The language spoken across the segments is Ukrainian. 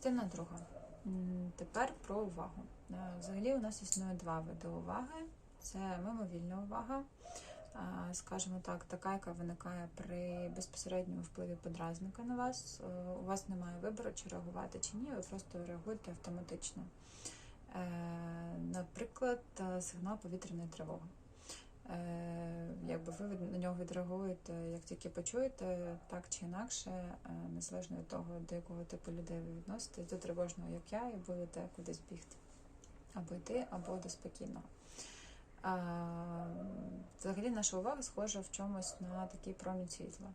Частина друга. Тепер про увагу. Е, Взагалі у нас існує два види уваги: це мимовільна увага, е, скажімо так, така, яка виникає при безпосередньому впливі подразника на вас. Е, У вас немає вибору, чи реагувати чи ні, ви просто реагуєте автоматично. Наприклад, сигнал повітряної тривоги. Е, Якби ви на нього відреагуєте, як тільки почуєте, так чи інакше, е, незалежно від того, до якого типу людей ви відноситесь, до тривожного, як я, і будете кудись бігти. Або йти, або до спокійного. Взагалі наша увага схожа в чомусь на такий промінь світла.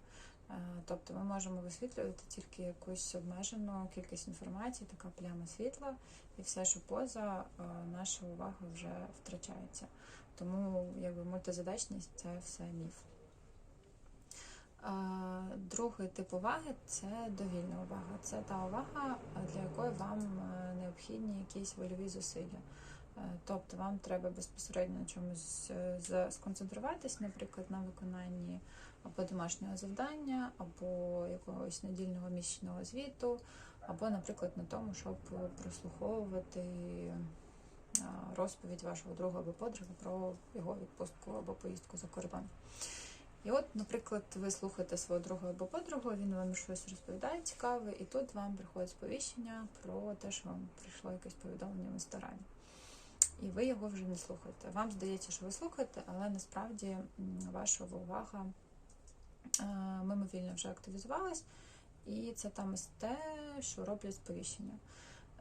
Е, Тобто ми можемо висвітлювати тільки якусь обмежену кількість інформації, така пляма світла, і все, що поза, е, наша увага вже втрачається. Тому якби мультизадачність це все міф. Другий тип уваги це довільна увага. Це та увага, для якої вам е, необхідні якісь вольові зусилля. Е, Тобто вам треба безпосередньо на чомусь е, сконцентруватись, наприклад, на виконанні або домашнього завдання, або якогось недільного місячного звіту, або, наприклад, на тому, щоб прослуховувати е, розповідь вашого друга або подруги про його відпустку або поїздку за кордон. І от, наприклад, ви слухаєте свого друга або подругу, він вам щось розповідає цікаве, і тут вам приходить сповіщення про те, що вам прийшло якесь повідомлення в інстаграмі. І ви його вже не слухаєте. Вам здається, що ви слухаєте, але насправді ваша увага е, мимовільно вже активізувалась, і це там із те, що роблять сповіщення.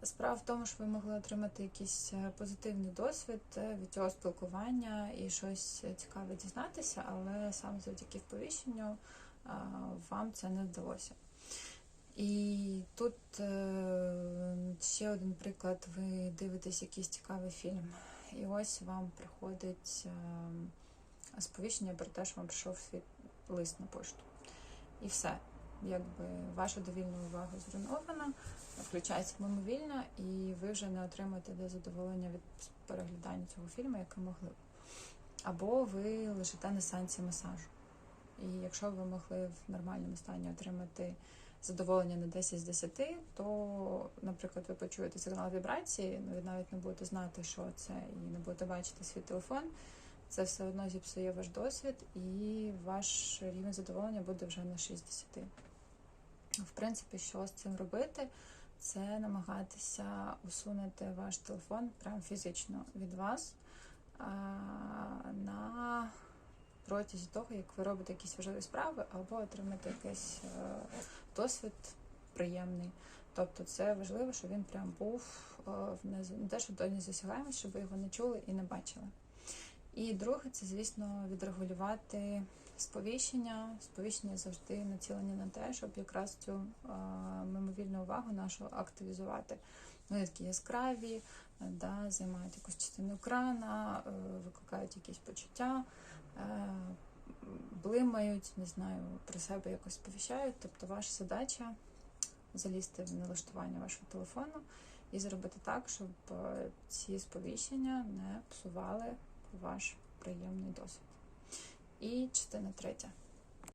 Справа в тому, що ви могли отримати якийсь е, позитивний досвід е, від цього спілкування і щось цікаве дізнатися, але саме завдяки сповіщенню вам це не вдалося. І тут е, ще один приклад: ви дивитесь якийсь цікавий фільм, і ось вам приходить е, сповіщення про те, що вам прийшов свій лист на пошту. І все. Якби ваша довільна увага зруйнована, включається мимовільно, і ви вже не отримаєте де задоволення від переглядання цього фільму, яке могли б. Або ви лежите на сеансі масажу. І якщо ви могли в нормальному стані отримати задоволення на 10 з 10, то, наприклад, ви почуєте сигнал вібрації, ну, ви навіть не будете знати, що це, і не будете бачити свій телефон. Це все одно зіпсує ваш досвід, і ваш рівень задоволення буде вже на 6 з 10. В принципі, що з цим робити? Це намагатися усунути ваш телефон прям фізично від вас на протязі того, як ви робите якісь важливі справи, або отримати якийсь е, досвід приємний. Тобто це важливо, щоб він прям був е, в нез- не те, що до недосягаємось, щоб ви його не чули і не бачили. І друге, це, звісно, відрегулювати сповіщення. Сповіщення завжди націлені на те, щоб якраз цю е, мимовільну увагу нашу активізувати. Вони такі яскраві, е, да, займають якусь частину екрана, е, викликають якісь почуття, блимають, не знаю, про себе якось сповіщають. Тобто ваша задача залізти в налаштування вашого телефону і зробити так, щоб ці сповіщення не псували ваш приємний досвід. І частина третя.